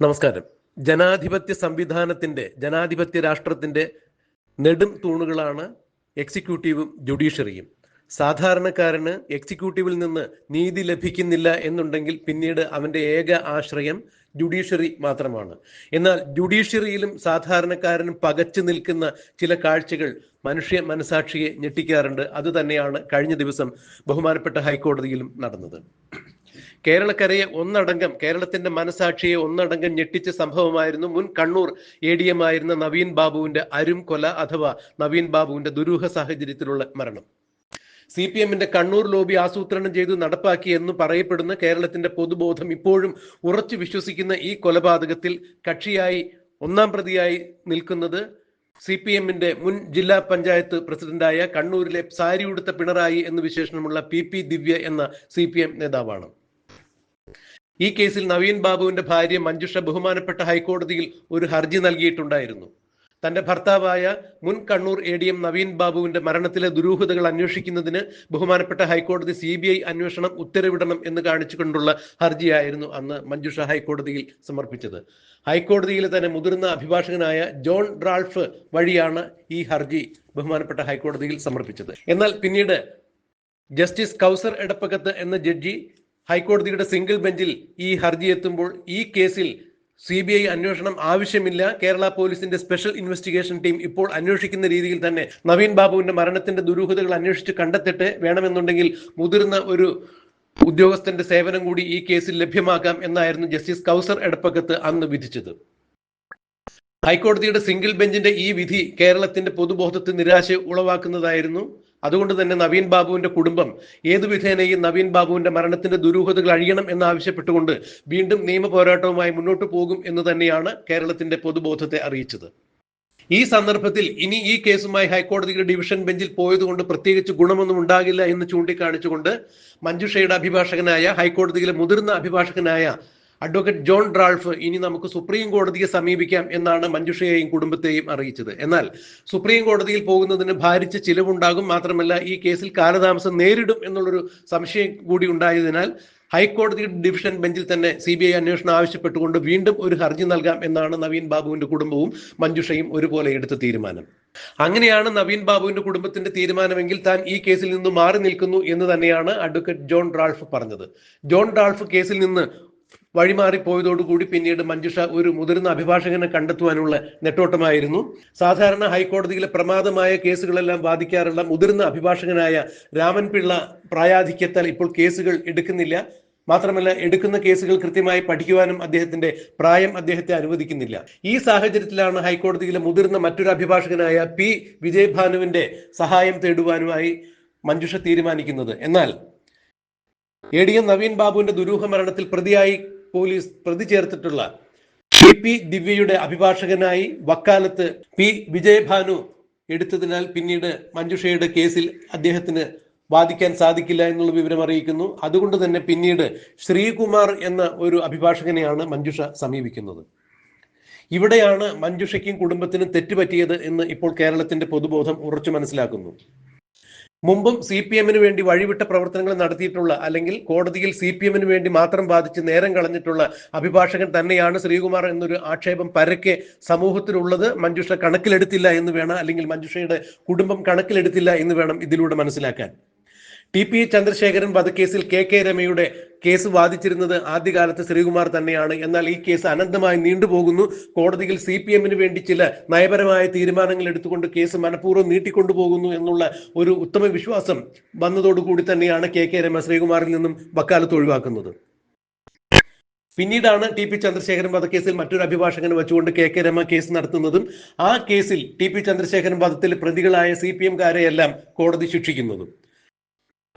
നമസ്കാരം. ജനാധിപത്യ സംവിധാനത്തിന്റെ ജനാധിപത്യ രാഷ്ട്രത്തിന്റെ നെടും തൂണുകളാണ് എക്സിക്യൂട്ടീവും ജുഡീഷ്യറിയും. സാധാരണക്കാരന് എക്സിക്യൂട്ടീവിൽ നിന്ന് നീതി ലഭിക്കുന്നില്ല എന്നുണ്ടെങ്കിൽ പിന്നീട് അവന്റെ ഏക ആശ്രയം ജുഡീഷ്യറി മാത്രമാണ്. എന്നാൽ ജുഡീഷ്യറിയിലും സാധാരണക്കാരനും പകച്ചു നിൽക്കുന്ന ചില കാഴ്ചകൾ മനുഷ്യ മനസാക്ഷിയെ ഞെട്ടിക്കാറുണ്ട്. അത് തന്നെയാണ് കഴിഞ്ഞ ദിവസം ബഹുമാനപ്പെട്ട ഹൈക്കോടതിയിലും നടന്നത്. കേരളക്കരയെ ഒന്നടങ്കം കേരളത്തിന്റെ മനസാക്ഷിയെ ഒന്നടങ്കം ഞെട്ടിച്ച സംഭവമായിരുന്നു മുൻ കണ്ണൂർ എ ഡി എം ആയിരുന്ന നവീൻ ബാബുവിന്റെ അരും കൊല അഥവാ നവീൻ ബാബുവിന്റെ ദുരൂഹ സാഹചര്യത്തിലുള്ള മരണം. സി പി എമ്മിന്റെ കണ്ണൂർ ലോബി ആസൂത്രണം ചെയ്തു നടപ്പാക്കി എന്ന് പറയപ്പെടുന്ന കേരളത്തിന്റെ പൊതുബോധം ഇപ്പോഴും ഉറച്ചു വിശ്വസിക്കുന്ന ഈ കൊലപാതകത്തിൽ കക്ഷിയായി ഒന്നാം പ്രതിയായി നിൽക്കുന്നത് സി പി എമ്മിന്റെ മുൻ ജില്ലാ പഞ്ചായത്ത് പ്രസിഡന്റായ കണ്ണൂരിലെ സാരിയുടുത്ത പിണറായി എന്ന് വിശേഷണമുള്ള പി പി ദിവ്യ എന്ന സി പി എം നേതാവാണ്. ഈ കേസിൽ നവീൻ ബാബുവിന്റെ ഭാര്യ മഞ്ജുഷ ബഹുമാനപ്പെട്ട ഹൈക്കോടതിയിൽ ഒരു ഹർജി നൽകിയിട്ടുണ്ടായിരുന്നു. തന്റെ ഭർത്താവായ മുൻ Kannur A D M Naveen ബാബുവിന്റെ മരണത്തിലെ ദുരൂഹതകൾ അന്വേഷിക്കുന്നതിന് ബഹുമാനപ്പെട്ട ഹൈക്കോടതി സി ബി ഐ അന്വേഷണം ഉത്തരവിടണം എന്ന് കാണിച്ചുകൊണ്ടുള്ള ഹർജിയായിരുന്നു അന്ന് മഞ്ജുഷ ഹൈക്കോടതിയിൽ സമർപ്പിച്ചത്. ഹൈക്കോടതിയിലെ തന്നെ മുതിർന്ന അഭിഭാഷകനായ ജോൺ ഡ്രാൾഫ് വഴിയാണ് ഈ ഹർജി ബഹുമാനപ്പെട്ട ഹൈക്കോടതിയിൽ സമർപ്പിച്ചത്. എന്നാൽ പിന്നീട് ജസ്റ്റിസ് കൗസർ എടപ്പകത്ത് എന്ന ജഡ്ജി ഹൈക്കോടതിയുടെ സിംഗിൾ ബെഞ്ചിൽ ഈ ഹർജി എത്തുമ്പോൾ ഈ കേസിൽ സി ബി ഐ അന്വേഷണം ആവശ്യമില്ല. കേരള പോലീസിന്റെ സ്പെഷ്യൽ ഇൻവെസ്റ്റിഗേഷൻ ടീം ഇപ്പോൾ അന്വേഷിക്കുന്ന രീതിയിൽ തന്നെ നവീൻ ബാബുവിന്റെ മരണത്തിന്റെ ദുരൂഹതകൾ അന്വേഷിച്ച് കണ്ടെത്തിട്ട് വേണമെന്നുണ്ടെങ്കിൽ മുതിർന്ന ഒരു ഉദ്യോഗസ്ഥന്റെ സേവനം കൂടി ഈ കേസിൽ ലഭ്യമാക്കാം എന്നായിരുന്നു ജസ്റ്റിസ് കൗസർ എടപ്പകത്ത് അന്ന് വിധിച്ചത്. ഹൈക്കോടതിയുടെ സിംഗിൾ ബെഞ്ചിന്റെ ഈ വിധി കേരളത്തിന്റെ പൊതുബോധത്തിൽ നിരാശ ഉളവാക്കുന്നതായിരുന്നു. അതുകൊണ്ട് തന്നെ നവീൻ ബാബുവിന്റെ കുടുംബം ഏതു വിധേനയും നവീൻ ബാബുവിന്റെ മരണത്തിന്റെ ദുരൂഹതകൾ അഴിയണം എന്നാവശ്യപ്പെട്ടുകൊണ്ട് വീണ്ടും നിയമ പോരാട്ടവുമായി മുന്നോട്ട് പോകും എന്ന് തന്നെയാണ് കേരളത്തിന്റെ പൊതുബോധത്തെ അറിയിച്ചത്. ഈ സന്ദർഭത്തിൽ ഇനി ഈ കേസുമായി ഹൈക്കോടതിയുടെ ഡിവിഷൻ ബെഞ്ചിൽ പോയതുകൊണ്ട് പ്രത്യേകിച്ച് ഗുണമൊന്നും ഉണ്ടാകില്ല എന്ന് ചൂണ്ടിക്കാണിച്ചുകൊണ്ട് മഞ്ജുഷയുടെ അഭിഭാഷകനായ ഹൈക്കോടതിയിലെ മുതിർന്ന അഭിഭാഷകനായ അഡ്വക്കേറ്റ് ജോൺ ഡ്രാൾഫ് ഇനി നമുക്ക് സുപ്രീം കോടതിയെ സമീപിക്കാം എന്നാണ് മഞ്ജുഷയെയും കുടുംബത്തെയും അറിയിച്ചത്. എന്നാൽ സുപ്രീം കോടതിയിൽ പോകുന്നതിന് ഭാരിച്ച ചിലവുണ്ടാകും മാത്രമല്ല ഈ കേസിൽ കാലതാമസം നേരിടും എന്നുള്ളൊരു സംശയം കൂടി ഉണ്ടായതിനാൽ ഹൈക്കോടതി ഡിവിഷൻ ബെഞ്ചിൽ തന്നെ സി ബി ഐ അന്വേഷണം ആവശ്യപ്പെട്ടുകൊണ്ട് വീണ്ടും ഒരു ഹർജി നൽകാം എന്നാണ് നവീൻ ബാബുവിന്റെ കുടുംബവും മഞ്ജുഷയും ഒരുപോലെ എടുത്ത തീരുമാനം. അങ്ങനെയാണ് നവീൻ ബാബുവിന്റെ കുടുംബത്തിന്റെ തീരുമാനമെങ്കിൽ താൻ ഈ കേസിൽ നിന്ന് മാറി നിൽക്കുന്നു എന്ന് തന്നെയാണ് അഡ്വക്കേറ്റ് ജോൺ ഡ്രാൾഫ് പറഞ്ഞത്. ജോൺ ഡ്രാൾഫ് കേസിൽ നിന്ന് വഴിമാറിപ്പോയതോടുകൂടി പിന്നീട് മഞ്ജുഷ ഒരു മുതിർന്ന അഭിഭാഷകനെ കണ്ടെത്തുവാനുള്ള നെട്ടോട്ടമായിരുന്നു. സാധാരണ ഹൈക്കോടതിയിലെ പ്രമാദമായ കേസുകളെല്ലാം വാദിക്കാറുള്ള മുതിർന്ന അഭിഭാഷകനായ രാമൻ പിള്ള പ്രായാധിക്യത്താൽ ഇപ്പോൾ കേസുകൾ എടുക്കുന്നില്ല. മാത്രമല്ല എടുക്കുന്ന കേസുകൾ കൃത്യമായി പഠിക്കുവാനും അദ്ദേഹത്തിന്റെ പ്രായം അദ്ദേഹത്തെ അനുവദിക്കുന്നില്ല. ഈ സാഹചര്യത്തിലാണ് ഹൈക്കോടതിയിലെ മുതിർന്ന മറ്റൊരു അഭിഭാഷകനായ പി. വിജയഭാനുവിന്റെ സഹായം തേടുവാനുമായി മഞ്ജുഷ തീരുമാനിക്കുന്നത്. എന്നാൽ എ. ഡി. എം. നവീൻ ബാബുവിന്റെ ദുരൂഹ മരണത്തിൽ പ്രതിയായി പോലീസ് പ്രതി ചേർത്തിട്ടുള്ള പി പി ദിവ്യയുടെ അഭിഭാഷകനായി വക്കാലത്ത് പി വിജയഭാനു എടുത്തതിനാൽ പിന്നീട് മഞ്ജുഷയുടെ കേസിൽ അദ്ദേഹത്തിന് വാദിക്കാൻ സാധിക്കില്ല എന്നുള്ള വിവരം അറിയിക്കുന്നു. അതുകൊണ്ട് തന്നെ പിന്നീട് ശ്രീകുമാർ എന്ന ഒരു അഭിഭാഷകനെയാണ് മഞ്ജുഷ സമീപിക്കുന്നത്. ഇവിടെയാണ് മഞ്ജുഷയ്ക്കും കുടുംബത്തിനും തെറ്റുപറ്റിയത് എന്ന് ഇപ്പോൾ കേരളത്തിന്റെ പൊതുബോധം ഉറച്ചു മനസ്സിലാക്കുന്നു. മുമ്പും സി പി എമ്മിന് വേണ്ടി വഴിവിട്ട പ്രവർത്തനങ്ങൾ നടത്തിയിട്ടുള്ള അല്ലെങ്കിൽ കോടതിയിൽ സി പി എമ്മിന് വേണ്ടി മാത്രം ബാധിച്ച് നേരം കളഞ്ഞിട്ടുള്ള അഭിഭാഷകൻ തന്നെയാണ് ശ്രീകുമാർ എന്നൊരു ആക്ഷേപം പരക്കെ സമൂഹത്തിലുള്ളത്. മഞ്ജുഷ കണക്കിലെടുത്തില്ല എന്ന് വേണം അല്ലെങ്കിൽ മഞ്ജുഷയുടെ കുടുംബം കണക്കിലെടുത്തില്ല എന്ന് വേണം ഇതിലൂടെ മനസ്സിലാക്കാൻ. ടി പി ചന്ദ്രശേഖരൻ വധക്കേസിൽ കെ കെ രമയുടെ കേസ് വാദിച്ചിരുന്നത് ആദ്യകാലത്ത് ശ്രീകുമാർ തന്നെയാണ്. എന്നാൽ ഈ കേസ് അനന്തമായി നീണ്ടുപോകുന്നു. കോടതിയിൽ സി പി എമ്മിന് വേണ്ടി ചില നയപരമായ തീരുമാനങ്ങൾ എടുത്തുകൊണ്ട് കേസ് മനഃപൂർവം നീട്ടിക്കൊണ്ടുപോകുന്നു എന്നുള്ള ഒരു ഉത്തമ വിശ്വാസം വന്നതോടുകൂടി തന്നെയാണ് കെ കെ രമ ശ്രീകുമാറിൽ നിന്നും വക്കാലത്ത് ഒഴിവാക്കുന്നത്. പിന്നീടാണ് ടി പി ചന്ദ്രശേഖരൻ വധക്കേസിൽ മറ്റൊരു അഭിഭാഷകനെ വെച്ചുകൊണ്ട് കെ കെ രമ കേസ് നടത്തുന്നതും ആ കേസിൽ ടി പി ചന്ദ്രശേഖരൻ വധത്തിൽ പ്രതികളായ സി പി എംകാരെയെല്ലാം കോടതി ശിക്ഷിക്കുന്നതും.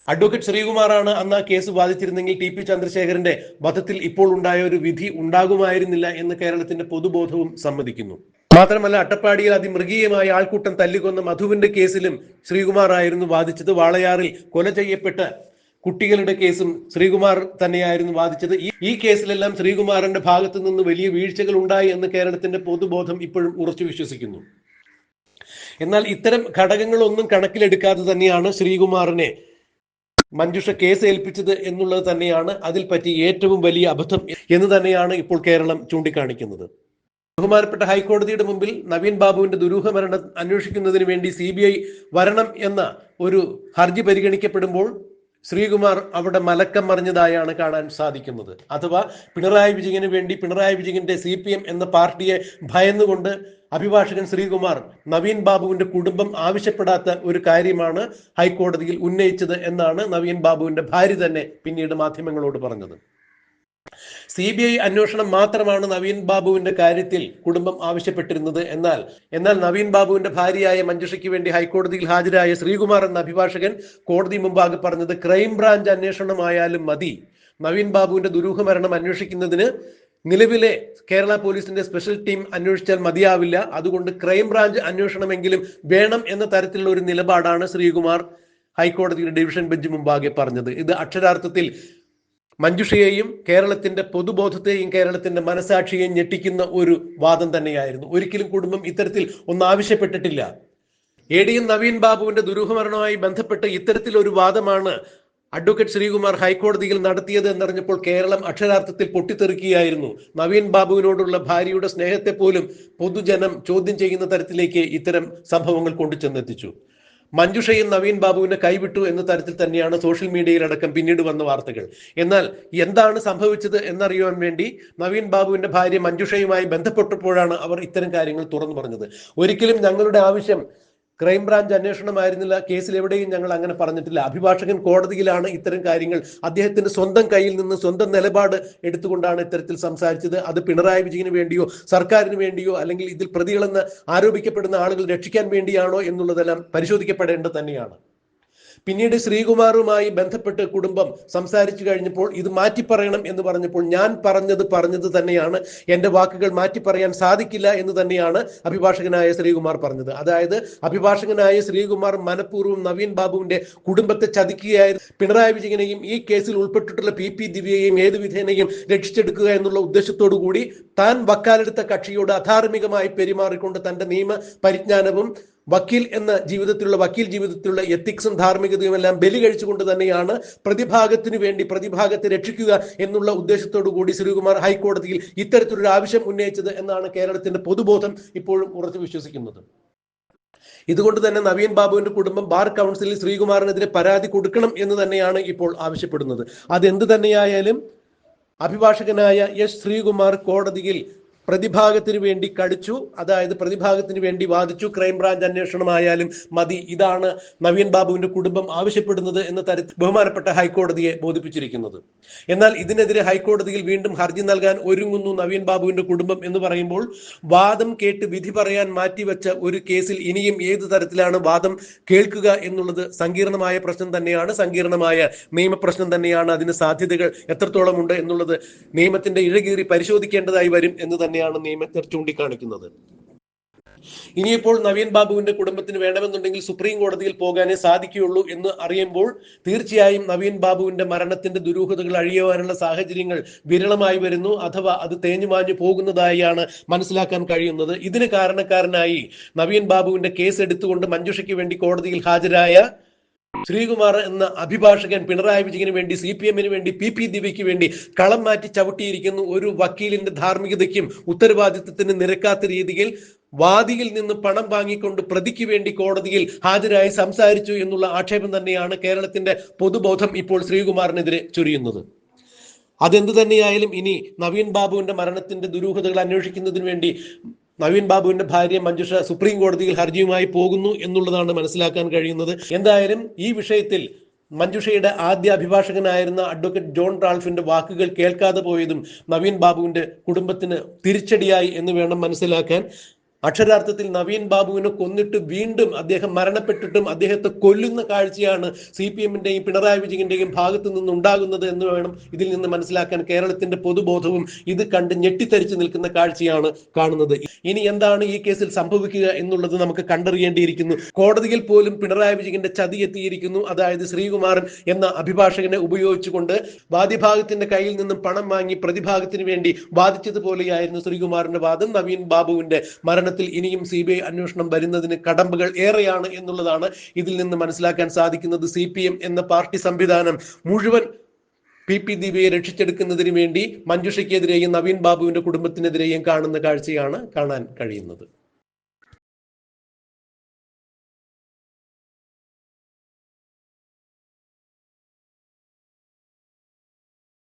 അഡ്വക്കേറ്റ് ശ്രീകുമാറാണ് അന്ന് ആ കേസ് ബാധിച്ചിരുന്നെങ്കിൽ ടി പി ചന്ദ്രശേഖരന്റെ വധത്തിൽ ഇപ്പോൾ ഉണ്ടായ ഒരു വിധി ഉണ്ടാകുമായിരുന്നില്ല എന്ന് കേരളത്തിന്റെ പൊതുബോധവും സമ്മതിക്കുന്നു. മാത്രമല്ല അട്ടപ്പാടിയിൽ അതിമൃഗീയമായ ആൾക്കൂട്ടം തല്ലിക്കൊന്ന മധുവിന്റെ കേസിലും ശ്രീകുമാർ ആയിരുന്നു വാദിച്ചത്. വാളയാറിൽ കൊല ചെയ്യപ്പെട്ട കുട്ടികളുടെ കേസും ശ്രീകുമാർ തന്നെയായിരുന്നു വാദിച്ചത്. ഈ കേസിലെല്ലാം ശ്രീകുമാറിന്റെ ഭാഗത്തു നിന്ന് വലിയ വീഴ്ചകൾ ഉണ്ടായി എന്ന് കേരളത്തിന്റെ പൊതുബോധം ഇപ്പോഴും ഉറച്ചു വിശ്വസിക്കുന്നു. എന്നാൽ ഇത്തരം ഘടകങ്ങളൊന്നും കണക്കിലെടുക്കാതെ തന്നെയാണ് ശ്രീകുമാറിനെ മഞ്ജുഷ കേസ് ഏൽപ്പിച്ചത് എന്നുള്ളത് തന്നെയാണ് അതിൽ പറ്റിയ ഏറ്റവും വലിയ അബദ്ധം എന്ന് തന്നെയാണ് ഇപ്പോൾ കേരളം ചൂണ്ടിക്കാണിക്കുന്നത്. ബഹുമാനപ്പെട്ട ഹൈക്കോടതിയുടെ മുമ്പിൽ നവീൻ ബാബുവിന്റെ ദുരൂഹ മരണം അന്വേഷിക്കുന്നതിന് വേണ്ടി സി വരണം എന്ന ഒരു ഹർജി പരിഗണിക്കപ്പെടുമ്പോൾ ശ്രീകുമാർ അവിടെ മലക്കം മറിഞ്ഞതായാണ് കാണാൻ സാധിക്കുന്നത്. അഥവാ പിണറായി വിജയന് വേണ്ടി പിണറായി വിജയന്റെ സി പി എം എന്ന പാർട്ടിയെ ഭയന്നുകൊണ്ട് അഭിഭാഷകൻ ശ്രീകുമാർ നവീൻ ബാബുവിന്റെ കുടുംബം ആവശ്യപ്പെടാത്ത ഒരു കാര്യമാണ് ഹൈക്കോടതിയിൽ ഉന്നയിച്ചത് എന്നാണ് നവീൻ ബാബുവിന്റെ ഭാര്യ തന്നെ പിന്നീട് മാധ്യമങ്ങളോട് പറഞ്ഞത്. സി ബി ഐ അന്വേഷണം മാത്രമാണ് നവീൻ ബാബുവിന്റെ കാര്യത്തിൽ കുടുംബം ആവശ്യപ്പെട്ടിരുന്നത്. എന്നാൽ എന്നാൽ നവീൻ ബാബുവിന്റെ ഭാര്യയായ മഞ്ജുഷയ്ക്ക് വേണ്ടി ഹൈക്കോടതിയിൽ ഹാജരായ ശ്രീകുമാർ എന്ന അഭിഭാഷകൻ കോടതി മുമ്പാകെ പറഞ്ഞത് ക്രൈംബ്രാഞ്ച് അന്വേഷണമായാലും മതി. നവീൻ ബാബുവിന്റെ ദുരൂഹ മരണം അന്വേഷിക്കുന്നതിന് നിലവിലെ കേരള പോലീസിന്റെ സ്പെഷ്യൽ ടീം അന്വേഷിച്ചാൽ മതിയാവില്ല. അതുകൊണ്ട് ക്രൈംബ്രാഞ്ച് അന്വേഷണമെങ്കിലും വേണം എന്ന തരത്തിലുള്ള ഒരു നിലപാടാണ് ശ്രീകുമാർ ഹൈക്കോടതിയുടെ ഡിവിഷൻ ബെഞ്ച് മുമ്പാകെ പറഞ്ഞത്. ഇത് അക്ഷരാർത്ഥത്തിൽ മഞ്ജുഷയെയും കേരളത്തിന്റെ പൊതുബോധത്തെയും കേരളത്തിന്റെ മനസാക്ഷിയെയും ഞെട്ടിക്കുന്ന ഒരു വാദം തന്നെയായിരുന്നു. ഒരിക്കലും കുടുംബം ഇത്തരത്തിൽ ഒന്നും ആവശ്യപ്പെട്ടിട്ടില്ല. എ ഡി എം നവീൻ ബാബുവിന്റെ ദുരൂഹമരണവുമായി ബന്ധപ്പെട്ട് ഇത്തരത്തിൽ ഒരു വാദമാണ് അഡ്വക്കേറ്റ് ശ്രീകുമാർ ഹൈക്കോടതിയിൽ നടത്തിയത് എന്നറിഞ്ഞപ്പോൾ കേരളം അക്ഷരാർത്ഥത്തിൽ പൊട്ടിത്തെറിക്കുകയായിരുന്നു. നവീൻ ബാബുവിനോടുള്ള ഭാര്യയുടെ സ്നേഹത്തെ പോലും പൊതുജനം ചോദ്യം ചെയ്യുന്ന തരത്തിലേക്ക് ഇത്തരം സംഭവങ്ങൾ കൊണ്ടുചെന്നെത്തിച്ചു. മഞ്ജുഷയും നവീൻ ബാബുവിനെ കൈവിട്ടു എന്ന തരത്തിൽ തന്നെയാണ് സോഷ്യൽ മീഡിയയിലടക്കം പിന്നീട് വന്ന വാർത്തകൾ. എന്നാൽ എന്താണ് സംഭവിച്ചത് എന്നറിയുവാൻ വേണ്ടി നവീൻ ബാബുവിന്റെ ഭാര്യ മഞ്ജുഷയുമായി ബന്ധപ്പെട്ടപ്പോഴാണ് അവർ ഇത്തരം കാര്യങ്ങൾ തുറന്നു പറഞ്ഞത്. ഒരിക്കലും ഞങ്ങളുടെ ആവശ്യം ക്രൈംബ്രാഞ്ച് അന്വേഷണമായിരുന്നില്ല കേസിൽ എവിടെയും ഞങ്ങൾ അങ്ങനെ പറഞ്ഞിട്ടില്ല. അഭിഭാഷകൻ കോടതിയിലാണ് ഇത്തരം കാര്യങ്ങൾ. അദ്ദേഹത്തിന്റെ സ്വന്തം കയ്യിൽ നിന്ന് സ്വന്തം നിലപാട് എടുത്തുകൊണ്ടാണ് ഇത്തരത്തിൽ സംസാരിച്ചത്. അത് പിണറായി വിജയന് വേണ്ടിയോ സർക്കാരിന് വേണ്ടിയോ അല്ലെങ്കിൽ ഇതിൽ പ്രതികളെന്ന് ആരോപിക്കപ്പെടുന്ന ആളുകൾ രക്ഷിക്കാൻ വേണ്ടിയാണോ എന്നുള്ളതെല്ലാം പരിശോധിക്കപ്പെടേണ്ടത് തന്നെയാണ്. പിന്നീട് ശ്രീകുമാറുമായി ബന്ധപ്പെട്ട് കുടുംബം സംസാരിച്ചു കഴിഞ്ഞപ്പോൾ ഇത് മാറ്റി പറയണം എന്ന് പറഞ്ഞപ്പോൾ ഞാൻ പറഞ്ഞത് പറഞ്ഞത് തന്നെയാണ്. എന്റെ വാക്കുകൾ മാറ്റി പറയാൻ സാധിക്കില്ല എന്ന് തന്നെയാണ് അഭിഭാഷകനായ ശ്രീകുമാർ പറഞ്ഞത്. അതായത് അഭിഭാഷകനായ ശ്രീകുമാർ മനഃപൂർവം നവീൻ ബാബുവിന്റെ കുടുംബത്തെ ചതിക്കുകയായിരുന്നു. പിണറായി വിജയനെയും ഈ കേസിൽ ഉൾപ്പെട്ടിട്ടുള്ള പി പി ദിവ്യയെയും ഏത് വിധേനയും രക്ഷിച്ചെടുക്കുക എന്നുള്ള ഉദ്ദേശത്തോടു കൂടി താൻ വക്കാലെടുത്ത കക്ഷിയോട് അധാർമികമായി പെരുമാറിക്കൊണ്ട് തന്റെ നിയമ പരിജ്ഞാനവും വക്കീൽ എന്ന ജീവിതത്തിലുള്ള വക്കീൽ ജീവിതത്തിലുള്ള എത്തിക്സും ധാർമ്മികതയും എല്ലാം ബലി കഴിച്ചുകൊണ്ട് തന്നെയാണ് പ്രതിഭാഗത്തിനു വേണ്ടി പ്രതിഭാഗത്തെ രക്ഷിക്കുക എന്നുള്ള ഉദ്ദേശത്തോടു കൂടി ശ്രീകുമാർ ഹൈക്കോടതിയിൽ ഇത്തരത്തിലൊരു ആവശ്യം ഉന്നയിച്ചത് എന്നാണ് കേരളത്തിന്റെ പൊതുബോധം ഇപ്പോഴും ഉറച്ചു വിശ്വസിക്കുന്നത്. ഇതുകൊണ്ട് തന്നെ നവീൻ ബാബുവിന്റെ കുടുംബം ബാർ കൗൺസിലിൽ ശ്രീകുമാറിനെതിരെ പരാതി കൊടുക്കണം എന്ന് തന്നെയാണ് ഇപ്പോൾ ആവശ്യപ്പെടുന്നത്. അതെന്ത് തന്നെയായാലും അഭിഭാഷകനായ എസ് ശ്രീകുമാർ കോടതിയിൽ പ്രതിഭാഗത്തിന് വേണ്ടി കടിച്ചു. അതായത് പ്രതിഭാഗത്തിന് വേണ്ടി വാദിച്ചു. ക്രൈംബ്രാഞ്ച് അന്വേഷണമായാലും മതി. ഇതാണ് നവീൻ ബാബുവിന്റെ കുടുംബം ആവശ്യപ്പെടുന്നത് എന്ന തരത്തിൽ ബഹുമാനപ്പെട്ട ഹൈക്കോടതിയെ ബോധിപ്പിച്ചിരിക്കുന്നത്. എന്നാൽ ഇതിനെതിരെ ഹൈക്കോടതിയിൽ വീണ്ടും ഹർജി നൽകാൻ ഒരുങ്ങുന്നു നവീൻ ബാബുവിന്റെ കുടുംബം എന്ന് പറയുമ്പോൾ വാദം കേട്ട് വിധി പറയാൻ മാറ്റിവെച്ച ഒരു കേസിൽ ഇനിയും ഏത് തരത്തിലാണ് വാദം കേൾക്കുക എന്നുള്ളത് സങ്കീർണമായ പ്രശ്നം തന്നെയാണ്. സങ്കീർണമായ നിയമപ്രശ്നം തന്നെയാണ്. അതിന് സാധ്യതകൾ എത്രത്തോളം ഉണ്ട് എന്നുള്ളത് നിയമത്തിന്റെ ഇഴകീറി പരിശോധിക്കേണ്ടതായി വരും എന്ന് തന്നെയാണ് നിയമജ്ഞർ ചൂണ്ടിക്കാണിക്കുന്നത്. ഇനിയിപ്പോൾ നവീൻ ബാബുവിന്റെ കുടുംബത്തിന് വേണമെന്നുണ്ടെങ്കിൽ സുപ്രീം കോടതിയിൽ പോകാനേ സാധിക്കുകയുള്ളൂ എന്ന് അറിയുമ്പോൾ തീർച്ചയായും നവീൻ ബാബുവിന്റെ മരണത്തിന്റെ ദുരൂഹതകൾ അഴിയുവാനുള്ള സാഹചര്യങ്ങൾ വിരളമായി വരുന്നു. അഥവാ അത് തേഞ്ഞുമാഞ്ഞു പോകുന്നതായാണ് മനസ്സിലാക്കാൻ കഴിയുന്നത്. ഇതിന് കാരണക്കാരനായി നവീൻ ബാബുവിന്റെ കേസ് എടുത്തുകൊണ്ട് മഞ്ജുഷയ്ക്ക് വേണ്ടി കോടതിയിൽ ഹാജരായ ശ്രീകുമാർ എന്ന അഭിഭാഷകൻ പിണറായി വിജയന് വേണ്ടി സി പി എമ്മിന് വേണ്ടി പി പി ദിവ്യയ്ക്ക് വേണ്ടി കളം മാറ്റി ചവിട്ടിയിരിക്കുന്ന ഒരു വക്കീലിന്റെ ധാർമ്മികതയ്ക്കും ഉത്തരവാദിത്വത്തിന് നിരക്കാത്ത രീതിയിൽ വാദിയിൽ നിന്ന് പണം വാങ്ങിക്കൊണ്ട് പ്രതിക്ക് വേണ്ടി കോടതിയിൽ ഹാജരായി സംസാരിച്ചു എന്നുള്ള ആക്ഷേപം തന്നെയാണ് കേരളത്തിന്റെ പൊതുബോധം ഇപ്പോൾ ശ്രീകുമാറിനെതിരെ ചൊരിയുന്നത്. അതെന്ത് തന്നെയായാലും ഇനി നവീൻ ബാബുവിന്റെ മരണത്തിന്റെ ദുരൂഹതകൾ അന്വേഷിക്കുന്നതിന് വേണ്ടി നവീൻ ബാബുവിന്റെ ഭാര്യ മഞ്ജുഷ സുപ്രീം കോടതിയിൽ ഹർജിയുമായി പോകുന്നു എന്നുള്ളതാണ് മനസ്സിലാക്കാൻ കഴിയുന്നത്. എന്തായാലും ഈ വിഷയത്തിൽ മഞ്ജുഷയുടെ ആദ്യ അഭിഭാഷകനായിരുന്ന അഡ്വക്കേറ്റ് ജോൺ റാൾഫിന്റെ വാക്കുകൾ കേൾക്കാതെ പോയതും നവീൻ ബാബുവിന്റെ കുടുംബത്തിന് തിരിച്ചടിയായി എന്ന് വേണം മനസ്സിലാക്കാൻ. അക്ഷരാർത്ഥത്തിൽ നവീൻ ബാബുവിനെ കൊന്നിട്ട് വീണ്ടും അദ്ദേഹം മരണപ്പെട്ടിട്ടും അദ്ദേഹത്തെ കൊല്ലുന്ന കാഴ്ചയാണ് സി പി എമ്മിന്റെയും പിണറായി വിജയന്റെയും ഭാഗത്തു നിന്നുണ്ടാകുന്നത് എന്ന് വേണം ഇതിൽ നിന്ന് മനസ്സിലാക്കാൻ കേരളത്തിന്റെ പൊതുബോധവും ഇത് കണ്ട് ഞെട്ടിത്തരിച്ചു നിൽക്കുന്ന കാഴ്ചയാണ് കാണുന്നത്. ഇനി എന്താണ് ഈ കേസിൽ സംഭവിക്കുക എന്നുള്ളത് നമുക്ക് കണ്ടറിയേണ്ടിയിരിക്കുന്നു. കോടതിയിൽ പോലും പിണറായി വിജയന്റെ ചതി എത്തിയിരിക്കുന്നു. അതായത് ശ്രീകുമാരൻ എന്ന അഭിഭാഷകനെ ഉപയോഗിച്ചുകൊണ്ട് വാദിഭാഗത്തിന്റെ കയ്യിൽ നിന്നും പണം വാങ്ങി പ്രതിഭാഗത്തിന് വേണ്ടി വാദിച്ചതുപോലെയായിരുന്നു ശ്രീകുമാറിന്റെ വാദം. നവീൻ ബാബുവിന്റെ മരണ മരണത്തിൽ ഇനിയും സി ബി ഐ അന്വേഷണം വരുന്നതിന് കടമ്പകൾ ഏറെയാണ് എന്നുള്ളതാണ് ഇതിൽ നിന്ന് മനസ്സിലാക്കാൻ സാധിക്കുന്നത് സി പി എം എന്ന പാർട്ടി സംവിധാനം. മുഴുവൻ പി പി ദീപയെ രക്ഷിച്ചെടുക്കുന്നതിന് വേണ്ടി മഞ്ജുഷയ്ക്കെതിരെയും നവീൻ ബാബുവിന്റെ കുടുംബത്തിനെതിരെയും കാണുന്ന കാഴ്ചയാണ് കാണാൻ കഴിയുന്നത്.